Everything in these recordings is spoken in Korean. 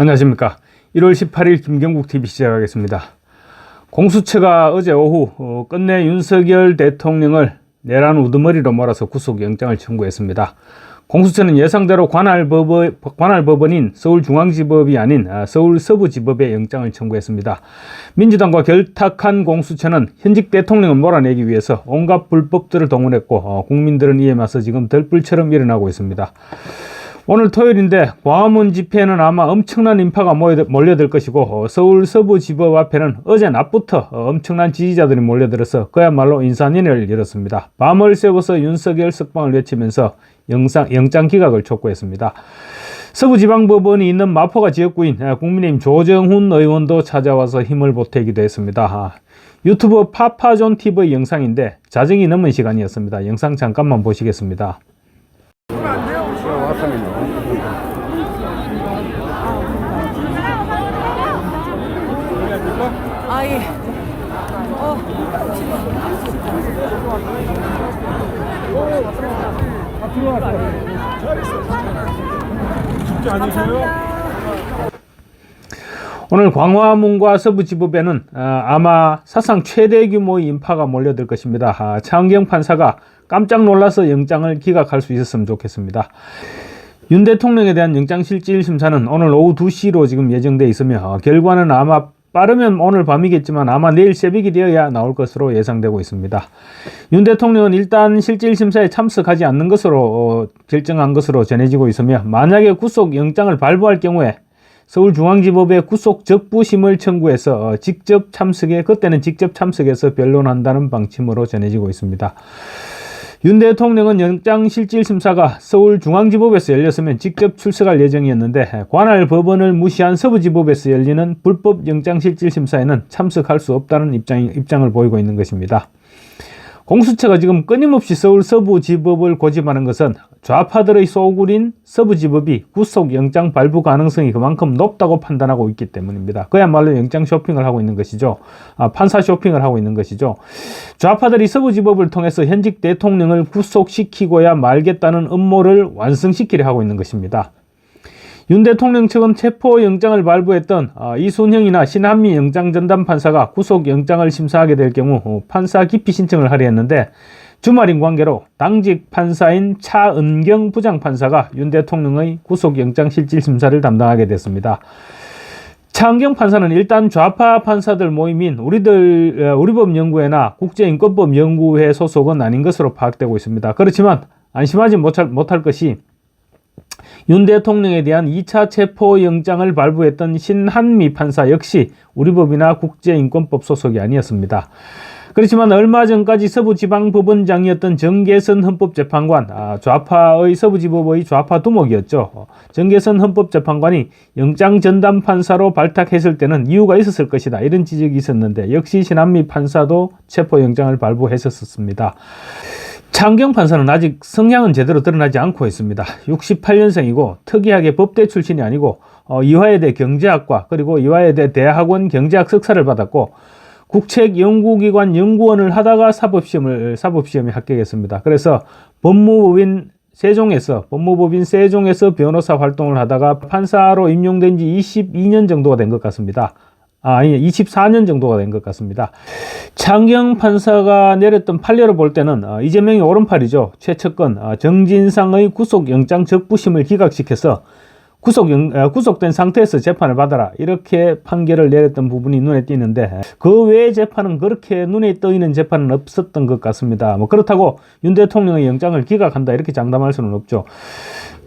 안녕하십니까. 1월 18일 김경국 TV 시작하겠습니다. 공수처가 어제 오후 어, 끝내 윤석열 대통령을 내란 우두머리로 몰아서 구속영장을 청구했습니다. 공수처는 예상대로 관할, 법원, 관할 법원인 서울중앙지법이 아닌 아, 서울 서부지법에 영장을 청구했습니다. 민주당과 결탁한 공수처는 현직 대통령을 몰아내기 위해서 온갖 불법들을 동원했고 어, 국민들은 이에 맞서 지금 들불처럼 일어나고 있습니다. 오늘 토요일인데 광화문 집회에는 아마 엄청난 인파가 몰려들 것이고 어, 서울 서부지법 앞에는 어제 낮부터 어, 엄청난 지지자들이 몰려들어서 그야말로 인산인해를 열었습니다. 밤을 새워서 윤석열 석방을 외치면서 영상, 영장 기각을 촉구했습니다. 서부지방법원이 있는 마포가 지역구인 아, 국민의힘 조정훈 의원도 찾아와서 힘을 보태기도 했습니다. 아, 유튜브 파파존 TV 영상인데 자정이 넘은 시간이었습니다. 영상 잠깐만 보시겠습니다. 아 예. 오늘 광화문과 서부지법에는 아, 아마 사상 최대 규모의 인파가 몰려들 것입니다. 아, 차은경 판사가 깜짝 놀라서 영장을 기각할 수 있었으면 좋겠습니다. 윤 대통령에 대한 영장실질 심사는 오늘 오후 2시로 지금 예정돼 있으며 어, 결과는 아마 빠르면 오늘 밤이겠지만 아마 내일 새벽이 되어야 나올 것으로 예상되고 있습니다. 윤 대통령은 일단 실질 심사에 참석하지 않는 것으로 어, 결정한 것으로 전해지고 있으며 만약에 구속 영장을 발부할 경우에 서울중앙지법에 구속 적부심을 청구해서 어, 직접 참석해 그때는 직접 참석해서 변론한다는 방침으로 전해지고 있습니다. 윤 대통령은 영장실질심사가 서울중앙지법에서 열렸으면 직접 출석할 예정이었는데 관할 법원을 무시한 서부지법에서 열리는 불법 영장실질심사에는 참석할 수 없다는 입장, 입장을 보이고 있는 것입니다. 공수처가 지금 끊임없이 서울 서부지법을 고집하는 것은 좌파들의 소굴인 서부지법이 구속 영장 발부 가능성이 그만큼 높다고 판단하고 있기 때문입니다. 그야말로 영장 쇼핑을 하고 있는 것이죠. 아, 판사 쇼핑을 하고 있는 것이죠. 좌파들이 서부지법을 통해서 현직 대통령을 구속시키고야 말겠다는 음모를 완성시키려 하고 있는 것입니다. 윤 대통령 측은 체포 영장을 발부했던 아, 이순형이나 신한미 영장 전담 판사가 구속 영장을 심사하게 될 경우 어, 판사 기피 신청을 하려 했는데 주말인 관계로 당직 판사인 차은경 부장 판사가 윤 대통령의 구속 영장 실질 심사를 담당하게 됐습니다. 차은경 판사는 일단 좌파 판사들 모임인 우리들 어, 우리법 연구회나 국제인권법 연구회 소속은 아닌 것으로 파악되고 있습니다. 그렇지만 안심하지 못할, 못할 것이 윤 대통령에 대한 2차 체포 영장을 발부했던 신한미 판사 역시 우리 법이나 국제인권법 소속이 아니었습니다. 그렇지만 얼마 전까지 서부지방법원장이었던 정계선 헌법재판관, 아, 좌파의 서부지법의 좌파 두목이었죠. 정계선 헌법재판관이 영장 전담 판사로 발탁했을 때는 이유가 있었을 것이다. 이런 지적이 있었는데 역시 신한미 판사도 체포 영장을 발부했었습니다. 창경 판사는 아직 성향은 제대로 드러나지 않고 있습니다. 68년생이고 특이하게 법대 출신이 아니고 어, 이화여대 경제학과 그리고 이화여대 대학원 경제학 석사를 받았고 국책연구기관 연구원을 하다가 사법시험을 사법시험에 합격했습니다. 그래서 법무법인 세종에서 법무법인 세종에서 변호사 활동을 하다가 판사로 임용된 지 22년 정도가 된 것 같습니다. 아, 아니, 24년 정도가 된 것 같습니다. 창경 판사가 내렸던 판례로 볼 때는 어, 이재명이 오른팔이죠. 최측근 어, 정진상의 구속영장 적부심을 기각시켜서 구속 어, 구속된 상태에서 재판을 받아라 이렇게 판결을 내렸던 부분이 눈에 띄는데 그 외의 재판은 그렇게 눈에 떠있는 재판은 없었던 것 같습니다. 뭐 그렇다고 윤 대통령의 영장을 기각한다 이렇게 장담할 수는 없죠.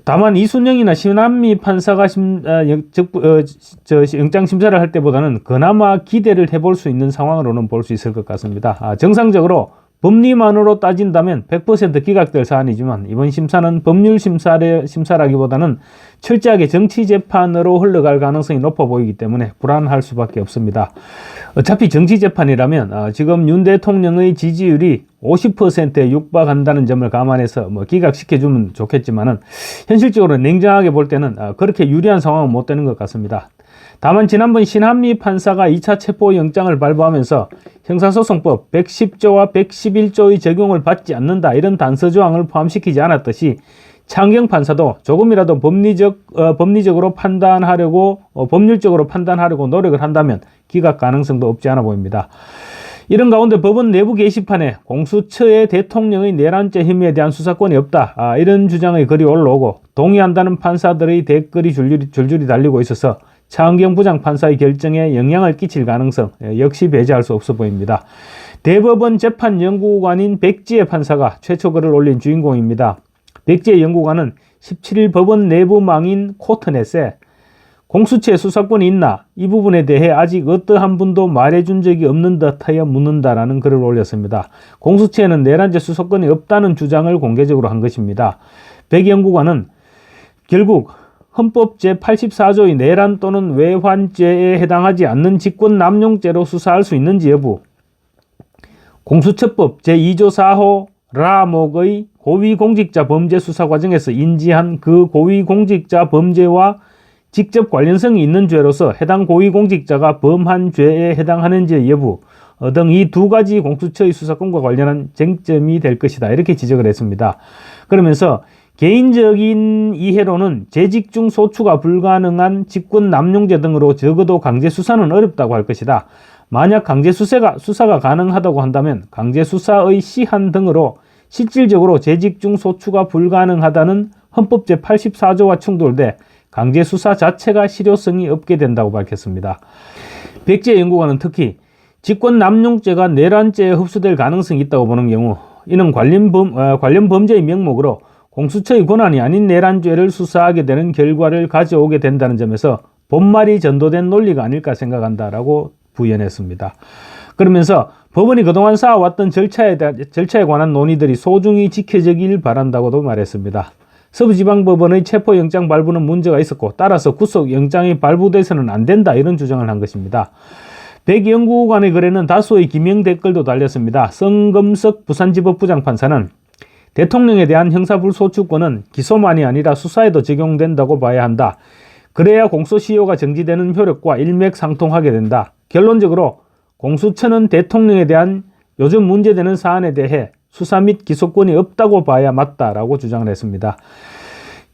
다만 이순영이나 신한미 판사가 심, 어, 영, 적, 어, 저, 영장 심사를 할 때보다는 그나마 기대를 해볼 수 있는 상황으로는 볼 수 있을 것 같습니다. 아, 정상적으로 법리만으로 따진다면 100% 기각될 사안이지만 이번 심사는 법률 심사라기보다는 철저하게 정치 재판으로 흘러갈 가능성이 높아 보이기 때문에 불안할 수밖에 없습니다. 어차피 정치 재판이라면 아, 지금 윤 대통령의 지지율이 50%에 육박한다는 점을 감안해서 뭐 기각시켜주면 좋겠지만은 현실적으로 냉정하게 볼 때는 아, 그렇게 유리한 상황은 못 되는 것 같습니다. 다만 지난번 신한미 판사가 2차 체포 영장을 발부하면서 형사소송법 110조와 111조의 적용을 받지 않는다 이런 단서 조항을 포함시키지 않았듯이 창경 판사도 조금이라도 법리적 어, 법리적으로 판단하려고 어, 법률적으로 판단하려고 노력을 한다면 기각 가능성도 없지 않아 보입니다. 이런 가운데 법원 내부 게시판에 공수처의 대통령의 내란죄 혐의에 대한 수사권이 없다. 아, 이런 주장의 글이 올라오고 동의한다는 판사들의 댓글이 줄줄이, 줄줄이 달리고 있어서 차은경 부장판사의 결정에 영향을 끼칠 가능성 예, 역시 배제할 수 없어 보입니다. 대법원 재판 연구관인 백지혜 판사가 최초 글을 올린 주인공입니다. 백지혜 연구관은 17일 법원 내부망인 코트넷에 공수처에 수사권이 있나? 이 부분에 대해 아직 어떠한 분도 말해준 적이 없는 듯하여 묻는다라는 글을 올렸습니다. 공수처에는 내란죄 수사권이 없다는 주장을 공개적으로 한 것입니다. 백 연구관은 결국 헌법 제84조의 내란 또는 외환죄에 해당하지 않는 직권 남용죄로 수사할 수 있는지 여부, 공수처법 제2조 4호 라목의 고위공직자 범죄 수사 과정에서 인지한 그 고위공직자 범죄와 직접 관련성이 있는 죄로서 해당 고위공직자가 범한 죄에 해당하는지 여부 어, 등이 두 가지 공수처의 수사권과 관련한 쟁점이 될 것이다. 이렇게 지적을 했습니다. 그러면서 개인적인 이해로는 재직 중 소추가 불가능한 직권 남용죄 등으로 적어도 강제 수사는 어렵다고 할 것이다. 만약 강제 수사가, 수사가 가능하다고 한다면 강제 수사의 시한 등으로 실질적으로 재직 중 소추가 불가능하다는 헌법 제84조와 충돌돼 강제 수사 자체가 실효성이 없게 된다고 밝혔습니다. 백제 연구관은 특히 직권 남용죄가 내란죄에 흡수될 가능성이 있다고 보는 경우 이는 관련, 범, 어, 관련 범죄의 명목으로 공수처의 권한이 아닌 내란죄를 수사하게 되는 결과를 가져오게 된다는 점에서 본말이 전도된 논리가 아닐까 생각한다라고 부연했습니다. 그러면서 법원이 그동안 쌓아왔던 절차에, 대한, 절차에 관한 논의들이 소중히 지켜지길 바란다고도 말했습니다. 서부지방법원의 체포영장 발부는 문제가 있었고 따라서 구속영장이 발부돼서는 안 된다 이런 주장을 한 것입니다. 백연구관의 글에는 다수의 기명 댓글도 달렸습니다. 성금석 부산지법부장 판사는 대통령에 대한 형사불소추권은 기소만이 아니라 수사에도 적용된다고 봐야 한다. 그래야 공소시효가 정지되는 효력과 일맥상통하게 된다. 결론적으로 공수처는 대통령에 대한 요즘 문제되는 사안에 대해 수사 및 기소권이 없다고 봐야 맞다라고 주장을 했습니다.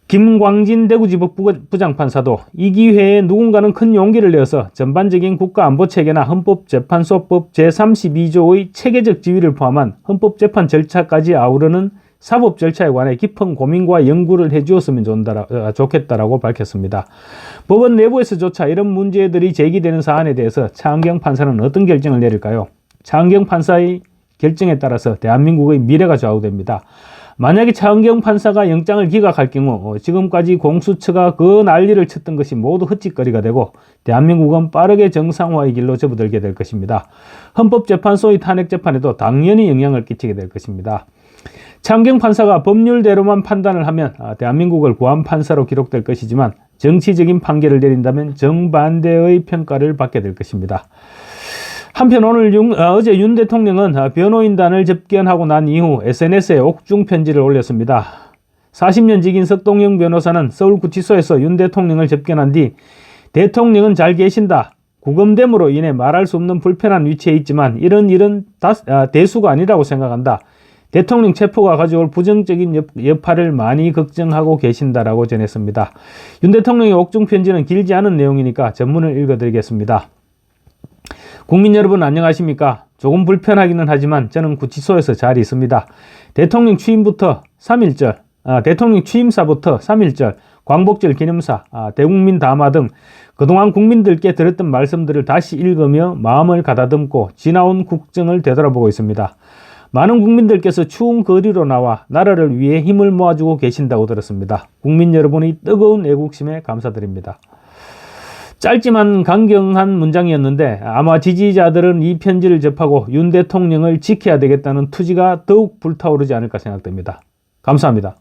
김광진 대구지법 부장판사도 이 기회에 누군가는 큰 용기를 내어서 전반적인 국가안보체계나 헌법재판소법 제32조의 체계적 지위를 포함한 헌법재판 절차까지 아우르는 사법 절차에 관해 깊은 고민과 연구를 해주었으면 어, 좋겠다라고 밝혔습니다. 법원 내부에서조차 이런 문제들이 제기되는 사안에 대해서 차은경 판사는 어떤 결정을 내릴까요? 차은경 판사의 결정에 따라서 대한민국의 미래가 좌우됩니다. 만약에 차은경 판사가 영장을 기각할 경우 어, 지금까지 공수처가 그 난리를 쳤던 것이 모두 헛짓거리가 되고 대한민국은 빠르게 정상화의 길로 접어들게 될 것입니다. 헌법재판소의 탄핵재판에도 당연히 영향을 끼치게 될 것입니다. 창경 판사가 법률대로만 판단을 하면 아, 대한민국을 구한 판사로 기록될 것이지만 정치적인 판결을 내린다면 정반대의 평가를 받게 될 것입니다. 한편 오늘 윤, 어, 어제 윤 대통령은 어, 변호인단을 접견하고 난 이후 SNS에 옥중 편지를 올렸습니다. 40년 직인 석동영 변호사는 서울구치소에서 윤 대통령을 접견한 뒤 대통령은 잘 계신다. 구금됨으로 인해 말할 수 없는 불편한 위치에 있지만 이런 일은 다, 아, 대수가 아니라고 생각한다. 대통령 체포가 가져올 부정적인 여파를 많이 걱정하고 계신다라고 전했습니다. 윤 대통령의 옥중 편지는 길지 않은 내용이니까 전문을 읽어드리겠습니다. 국민 여러분 안녕하십니까? 조금 불편하기는 하지만 저는 구치소에서 잘 있습니다. 대통령 취임부터 3일절, 아, 대통령 취임사부터 3일절, 광복절 기념사, 아, 대국민 담화 등 그동안 국민들께 드렸던 말씀들을 다시 읽으며 마음을 가다듬고 지나온 국정을 되돌아보고 있습니다. 많은 국민들께서 추운 거리로 나와 나라를 위해 힘을 모아주고 계신다고 들었습니다. 국민 여러분의 뜨거운 애국심에 감사드립니다. 짧지만 강경한 문장이었는데 아마 지지자들은 이 편지를 접하고 윤 대통령을 지켜야 되겠다는 투지가 더욱 불타오르지 않을까 생각됩니다. 감사합니다.